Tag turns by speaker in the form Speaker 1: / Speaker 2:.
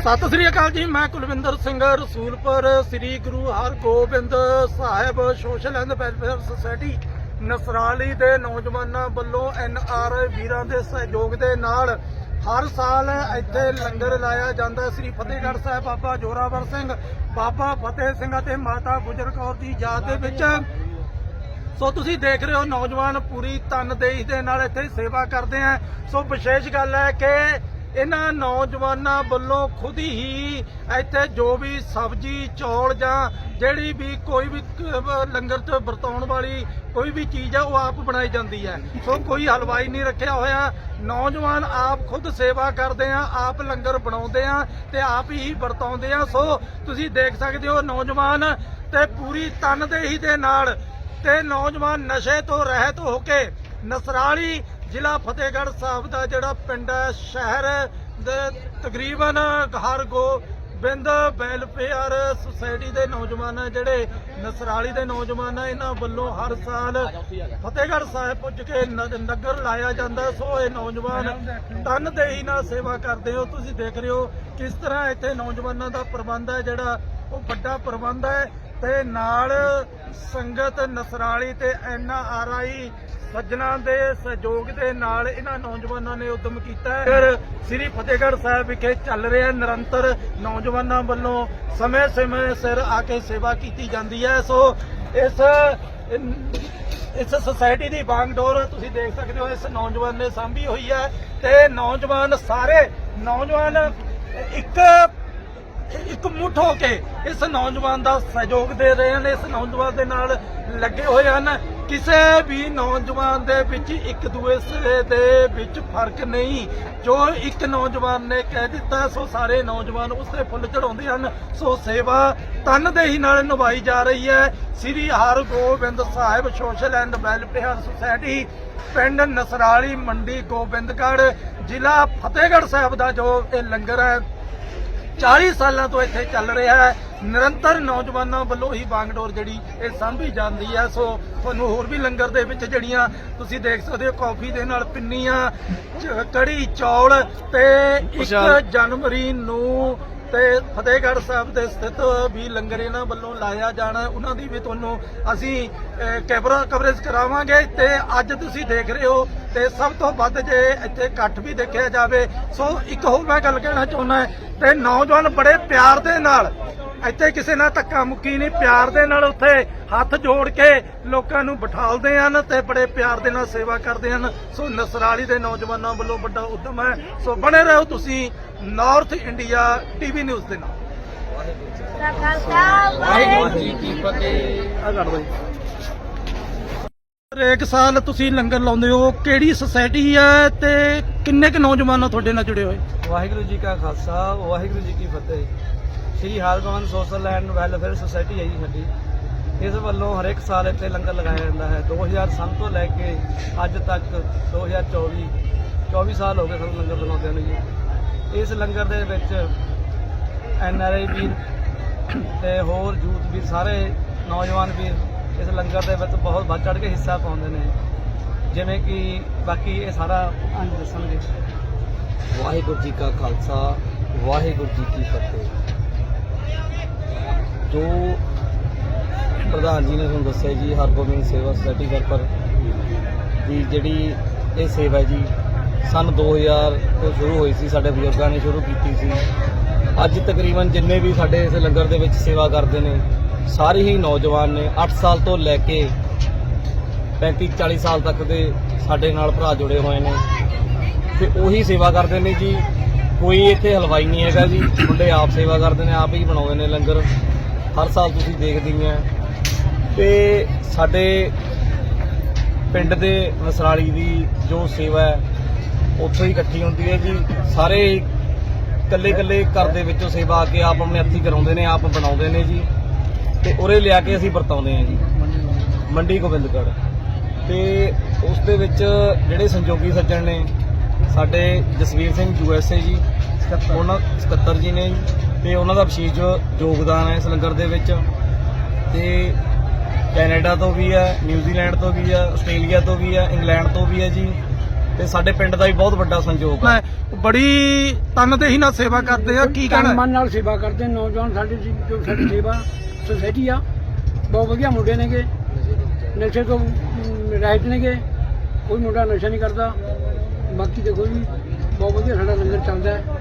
Speaker 1: ਸਤਿ ਸ੍ਰੀ ਅਕਾਲ ਜੀ, ਮੈਂ Kulwinder Singh, Rasulpur, Sri Guru Hargobind Sahib social and welfare society, Nasrali ਦੇ ਨੌਜਵਾਨਾਂ ਵੱਲੋਂ ਐਨ ਆਰ ਵੀਰਾਂ ਦੇ ਸਹਿਯੋਗ ਦੇ ਨਾਲ ਹਰ ਸਾਲ ਇੱਥੇ ਲੰਗਰ ਲਾਇਆ ਜਾਂਦਾ। ਸ੍ਰੀ ਫਤਿਹਗੜ੍ਹ ਸਾਹਿਬ ਬਾਬਾ ਜੋਰਾਵਰ ਸਿੰਘ, ਬਾਬਾ ਫਤਿਹ ਸਿੰਘ ਅਤੇ ਮਾਤਾ ਗੁਜਰ ਕੌਰ ਦੀ ਯਾਦ ਦੇ ਵਿੱਚ। ਸੋ ਤੁਸੀਂ ਦੇਖ ਰਹੇ ਹੋ, ਨੌਜਵਾਨ ਪੂਰੀ ਤਨਦੇਹੀ ਦੇ ਨਾਲ ਇੱਥੇ ਸੇਵਾ ਕਰਦੇ ਆ। ਸੋ ਵਿਸ਼ੇਸ਼ ਗੱਲ ਹੈ ਕਿ ਇਹਨਾਂ ਨੌਜਵਾਨਾਂ ਵੱਲੋਂ ਖੁਦ ਹੀ ਇੱਥੇ ਜੋ ਵੀ ਸਬਜ਼ੀ, ਚੌਲ ਜਾਂ ਜਿਹੜੀ ਵੀ ਕੋਈ ਵੀ ਲੰਗਰ 'ਚ ਵਰਤਾਉਣ ਵਾਲੀ ਕੋਈ ਵੀ ਚੀਜ਼ ਹੈ ਉਹ ਆਪ ਬਣਾਈ ਜਾਂਦੀ ਹੈ। ਸੋ ਕੋਈ ਹਲਵਾਈ ਨਹੀਂ ਰੱਖਿਆ ਹੋਇਆ। ਨੌਜਵਾਨ ਆਪ ਖੁਦ ਸੇਵਾ ਕਰਦੇ ਆ, ਆਪ ਲੰਗਰ ਬਣਾਉਂਦੇ ਆ ਤੇ ਆਪ ਹੀ ਵਰਤਾਉਂਦੇ ਆ। ਸੋ ਤੁਸੀਂ ਦੇਖ ਸਕਦੇ ਹੋ ਨੌਜਵਾਨ ਤੇ ਪੂਰੀ ਤਨਦੇਹੀ ਦੇ ਨਾਲ ਤੇ ਨੌਜਵਾਨ ਨਸ਼ੇ ਤੋਂ ਰਹਿਤ ਹੋ ਕੇ ਨਸਰਾਲੀ ਜ਼ਿਲ੍ਹਾ ਫਤਿਹਗੜ੍ਹ ਸਾਹਿਬ ਦਾ ਜਿਹੜਾ ਪਿੰਡ ਹੈ, ਸ਼ਹਿਰ ਦੇ ਤਕਰੀਬਨ ਹਰ ਗੋਬਿੰਦ ਵੈਲਫੇਅਰ ਸੁਸਾਇਟੀ ਦੇ ਨੌਜਵਾਨ ਜਿਹੜੇ, ਨਸਰਾਲੀ ਦੇ ਨੌਜਵਾਨ ਇਹਨਾਂ ਵੱਲੋਂ ਹਰ ਸਾਲ ਫਤਿਹਗੜ੍ਹ ਸਾਹਿਬ ਪੁੱਜ ਕੇ ਨਗਰ ਲਾਇਆ ਜਾਂਦਾ ਸੋ ਇਹ ਨੌਜਵਾਨ ਤਨ ਦੇਹੀ ਨਾਲ ਸੇਵਾ ਕਰਦੇ ਹੋ। ਤੁਸੀਂ ਦੇਖ ਰਹੇ ਹੋ ਕਿਸ ਤਰ੍ਹਾਂ ਇੱਥੇ ਨੌਜਵਾਨਾਂ ਦਾ ਪ੍ਰਬੰਧ ਹੈ, ਜਿਹੜਾ ਉਹ ਵੱਡਾ ਪ੍ਰਬੰਧ ਹੈ। ਤੇ ਨਾਲ ਸੰਗਤ ਨਸਰਾਲੀ ਤੇ ਐਨ ਆਰ ਆਈ ਸੱਜਣਾ ਦੇ ਸਹਿਯੋਗ ਦੇ ਨਾਲ ਇਹਨਾਂ ਨੌਜਵਾਨਾਂ ਨੇ ਉਦਮ ਕੀਤਾ ਹੈ। ਫਿਰ ਸ੍ਰੀ ਫਤਿਹਗੜ੍ਹ ਸਾਹਿਬ ਵਿਖੇ ਚੱਲ ਰਿਹਾ ਨਿਰੰਤਰ। ਨੌਜਵਾਨਾਂ ਵੱਲੋਂ ਸਮੇਂ-ਸਮੇਂ ਸਿਰ ਆ ਕੇ ਸੇਵਾ ਕੀਤੀ ਜਾਂਦੀ ਹੈ। ਸੋ ਇਸ ਇਸ ਸੁਸਾਇਟੀ ਦੀ ਬਾਗਡੋਰ ਤੁਸੀਂ ਦੇਖ ਸਕਦੇ ਹੋ ਇਸ ਨੌਜਵਾਨ ਨੇ ਸਾਂਭੀ ਹੋਈ ਹੈ। ਤੇ ਨੌਜਵਾਨ ਸਾਰੇ ਨੌਜਵਾਨ ਇੱਕ ਇੱਕ ਮੁੱਠ ਹੋ ਕੇ ਇਸ ਨੌਜਵਾਨ ਦਾ ਸਹਿਯੋਗ ਦੇ ਰਹੇ ਹਨ। ਇਸ ਨੌਜਵਾਨ ਦੇ ਨਾਲ ਲੱਗੇ ਹੋਏ ਹਨ। ਕਿਸੇ ਵੀ ਨੌਜਵਾਨ ਦੇ ਵਿੱਚ ਇੱਕ ਦੂਸਰੇ ਦੇ ਵਿੱਚ ਫ਼ਰਕ ਨਹੀਂ। ਜੋ ਇੱਕ ਨੌਜਵਾਨ ਨੇ ਕਹਿ ਦਿੱਤਾ, ਸੋ ਸਾਰੇ ਨੌਜਵਾਨ ਉਸ ਫੁੱਲ ਚੜਾਉਂਦੇ ਹਨ। ਸੋ ਸੇਵਾ ਤਨਦੇਹੀ ਨਾਲ ਨਿਭਾਈ ਜਾ ਰਹੀ ਹੈ। Sri Har Gobind Sahib social and welfare society, ਪਿੰਡ ਨਸਰਾਲੀ, ਮੰਡੀ, ਗੋਬਿੰਦਗੜ੍ਹ, ਜ਼ਿਲ੍ਹਾ ਫਤਿਹਗੜ੍ਹ ਸਾਹਿਬ ਦਾ ਜੋ ਇਹ ਲੰਗਰ ਹੈ 40 ਸਾਲਾਂ ਤੋਂ ਇੱਥੇ ਚੱਲ ਰਿਹਾ ਹੈ। ਨਿਰੰਤਰ ਨੌਜਵਾਨਾਂ ਵੱਲੋਂ ਹੀ ਬਾਗਡੋਰ ਜਿਹੜੀ ਇਹ ਸਾਂਭੀ ਜਾਂਦੀ ਹੈ। ਸੋ ਤੁਹਾਨੂੰ ਹੋਰ ਵੀ ਲੰਗਰ ਦੇ ਵਿੱਚ ਜਿਹੜੀਆਂ ਤੁਸੀਂ ਦੇਖ ਸਕਦੇ ਹੋ ਕਾਫੀ ਦੇ ਨਾਲ ਪਿੰਨੀਆਂ ਕੜੀ ਚੌਲ ਤੇ 1 ਜਨਵਰੀ ਨੂੰ ਤੇ ਫਤਿਹਗੜ੍ਹ ਸਾਹਿਬ ਦੇ ਸਥਿਤ ਵੀ ਲੰਗਰ ਇਹਨਾਂ ਵੱਲੋਂ ਲਾਇਆ ਜਾਣਾ। ਉਹਨਾਂ ਦੀ ਵੀ ਤੁਹਾਨੂੰ ਅਸੀਂ ਕੈਮਰਾ ਕਵਰੇਜ ਕਰਾਵਾਂਗੇ ਤੇ ਅੱਜ ਤੁਸੀਂ ਦੇਖ ਰਹੇ ਹੋ ਤੇ ਸਭ ਤੋਂ ਵੱਧ ਜੇ ਇੱਥੇ ਇਕੱਠ ਵੀ ਦੇਖਿਆ ਜਾਵੇ ਸੋ ਇੱਕ ਹੋਰ ਮੈਂ ਗੱਲ ਕਹਿਣਾ ਚਾਹੁੰਦਾ ਤੇ ਨੌਜਵਾਨ ਬੜੇ ਪਿਆਰ ਦੇ ਨਾਲ ਇੱਥੇ ਕਿਸੇ ਨਾਲ ਧੱਕਾ ਮੁੱਕੀ ਨਹੀਂ ਪਿਆਰ ਦੇ ਨਾਲ ਉੱਥੇ ਹੱਥ ਜੋੜ ਕੇ ਲੋਕਾਂ ਨੂੰ ਬਿਠਾਲਦੇ ਹਨ ਤੇ ਬੜੇ ਪਿਆਰ ਦੇ ਨਾਲ ਸੇਵਾ ਕਰਦੇ ਹਨ। ਸੋ ਨਸਰਾਲੀ ਦੇ ਨੌਜਵਾਨਾਂ ਵੱਲੋਂ ਵੱਡਾ ਉਦਮ ਹੈ। ਸੋ ਬਣੇ ਰਹੋ ਤੁਸੀਂ ਨਾਰਥ ਇੰਡੀਆ ਟੀਵੀ ਨਿਊਜ਼ ਦੇ ਨਾਲ।
Speaker 2: ਵਾਹਿਗੁਰੂ ਜੀ ਕੀ ਫਤਿਹ।
Speaker 1: ਆ ਕੱਢ ਦੋ ਹਰੇਕ ਸਾਲ ਤੁਸੀਂ ਲੰਗਰ ਲਾਉਂਦੇ ਹੋ, ਕਿਹੜੀ ਸੁਸਾਇਟੀ ਹੈ ਤੇ ਕਿੰਨੇ ਕੁ ਨੌਜਵਾਨ ਆ ਤੁਹਾਡੇ ਨਾਲ ਜੁੜੇ ਹੋਏ?
Speaker 2: ਵਾਹਿਗੁਰੂ ਜੀ ਕਾ ਖਾਲਸਾ, ਵਾਹਿਗੁਰੂ ਜੀ ਕੀ ਫਤਿਹ। Sri Hargobind social and welfare society ਹੈ ਜੀ ਸਾਡੀ। ਇਸ ਵੱਲੋਂ ਹਰੇਕ ਸਾਲ ਇੱਥੇ ਲੰਗਰ ਲਗਾਇਆ ਜਾਂਦਾ ਹੈ। 2003 ਤੋਂ ਲੈ ਕੇ ਅੱਜ ਤੱਕ 2024 24 ਸਾਲ ਹੋ ਗਏ ਸਾਨੂੰ ਲੰਗਰ ਲਗਾਉਂਦਿਆਂ ਨੂੰ ਜੀ। ਇਸ ਲੰਗਰ ਦੇ ਵਿੱਚ ਐਨ ਆਰ ਆਈ ਵੀਰ ਤੇ ਹੋਰ ਯੂਥ ਵੀਰ, ਸਾਰੇ ਨੌਜਵਾਨ ਵੀਰ ਇਸ ਲੰਗਰ ਦੇ ਵਿੱਚ ਬਹੁਤ ਵੱਧ ਚੜ ਕੇ ਹਿੱਸਾ ਪਾਉਂਦੇ ਨੇ। ਜਿਵੇਂ ਕਿ ਬਾਕੀ ਇਹ ਸਾਰਾ ਅੰਜ ਦੱਸਣਗੇ।
Speaker 3: ਵਾਹਿਗੁਰੂ ਜੀ ਕਾ ਖਾਲਸਾ, ਵਾਹਿਗੁਰੂ ਜੀ ਕੀ ਫਤਿਹ। ਜੋ ਪ੍ਰਧਾਨ ਜੀ ਨੇ ਤੁਹਾਨੂੰ ਦੱਸਿਆ ਜੀ, ਹਰਗੋਬਿੰਦ ਸੇਵਾ ਸੁਸਾਇਟੀ ਵਰਕਰ ਦੀ ਜਿਹੜੀ ਇਹ ਸੇਵਾ ਹੈ ਜੀ, ਸਨ 2000 ਤੋਂ ਸ਼ੁਰੂ ਹੋਈ ਸੀ, ਸਾਡੇ ਬਜ਼ੁਰਗਾਂ ਨੇ ਸ਼ੁਰੂ ਕੀਤੀ ਸੀ। ਅੱਜ ਤਕਰੀਬਨ ਜਿੰਨੇ ਵੀ ਸਾਡੇ ਇਸ ਲੰਗਰ ਦੇ ਵਿੱਚ ਸੇਵਾ ਕਰਦੇ ਨੇ ਸਾਰੇ ਹੀ ਨੌਜਵਾਨ ਨੇ 8 ਸਾਲ ਤੋਂ ਲੈ ਕੇ 35 40 ਸਾਲ ਤੱਕ ਦੇ ਸਾਡੇ ਨਾਲ ਭਰਾ ਜੁੜੇ ਹੋਏ ਨੇ। ਤੇ ਉਹੀ ਸੇਵਾ ਕਰਦੇ ਨੇ ਜੀ। ਕੋਈ ਇੱਥੇ ਹਲਵਾਈ ਨਹੀਂ ਹੈਗਾ ਜੀ। ਮੁੰਡੇ ਆਪ ਸੇਵਾ ਕਰਦੇ ਨੇ, ਆਪ ਹੀ ਬਣਾਉਂਦੇ ਨੇ ਲੰਗਰ। ਹਰ ਸਾਲ ਤੁਸੀਂ ਦੇਖਦੇ ਹੀ ਆ। ਤੇ ਸਾਡੇ ਪਿੰਡ ਦੇ ਨਸਰਾਲੀ ਦੀ ਜੋ ਸੇਵਾ ਹੈ, ਉੱਥੋਂ ਹੀ ਇਕੱਠੀ ਹੁੰਦੀ ਹੈ ਜੀ। ਸਾਰੇ ਇਕੱਲੇ ਇਕੱਲੇ ਘਰ ਦੇ ਵਿੱਚੋਂ ਸੇਵਾ ਆ ਕੇ ਆਪ ਆਪਣੇ ਹੱਥੀਂ ਕਰਾਉਂਦੇ ਨੇ, ਆਪ ਬਣਾਉਂਦੇ ਨੇ ਜੀ। ਤੇ ਉਰੇ ਲਿਆ ਕੇ ਅਸੀਂ ਵਰਤਾਉਂਦੇ ਹਾਂ ਜੀ। ਮੰਡੀ ਗੋਬਿੰਦਗੜ੍ਹ। ਤੇ ਉਸ ਦੇ ਵਿੱਚ ਜਿਹੜੇ ਸੰਜੋਗੀ ਸੱਜਣ ਨੇ ਸਾਡੇ ਜਸਵੀਰ ਸਿੰਘ ਯੂਐਸਏ ਜੀ ਉਹਨਾਂ 77 ਜੀ ਨੇ ਤੇ ਉਹਨਾਂ ਦਾ ਵਿਸ਼ੇਸ਼ ਯੋਗਦਾਨ ਹੈ ਇਸ ਲੰਗਰ ਦੇ ਵਿੱਚ। ਤੇ ਕੈਨੇਡਾ ਤੋਂ ਵੀ ਹੈ ਨਿਊਜ਼ੀਲੈਂਡ ਤੋਂ ਵੀ ਹੈ ਆਸਟ੍ਰੇਲੀਆ ਤੋਂ ਵੀ ਹੈ ਇੰਗਲੈਂਡ ਤੋਂ ਵੀ ਹੈ ਜੀ। ਤੇ ਸਾਡੇ ਪਿੰਡ ਦਾ ਵੀ ਬਹੁਤ ਵੱਡਾ ਸੰਯੋਗ ਹੈ।
Speaker 1: ਮੈਂ ਬੜੀ ਤਨਦੇਹੀ ਨਾਲ ਸੇਵਾ ਕਰਦੇ ਆ ਕੀ
Speaker 4: ਤਨ
Speaker 1: ਕਹਿਣਾ?
Speaker 4: ਮਨ ਨਾਲ ਸੇਵਾ ਕਰਦੇ ਨੌਜਵਾਨ ਸਾਡੇ ਜੀ ਜੋ ਸਾਡੀ ਸੇਵਾ ਸੋਸਾਇਟੀ ਆ ਬਹੁਤ ਵਧੀਆ ਮੁੰਡੇ ਨੇਗੇ ਨਸ਼ੇ ਤੋਂ ਅਮ, ਨੇਗੇ ਕੋਈ ਮੁੰਡਾ ਨਸ਼ਾ ਨਹੀਂ ਕਰਦਾ ਬਾਕੀ ਦੇਖੋ ਜੀ ਬਹੁਤ ਵਧੀਆ ਸਾਡਾ ਲੰਗਰ ਚੱਲਦਾ ਹੈ।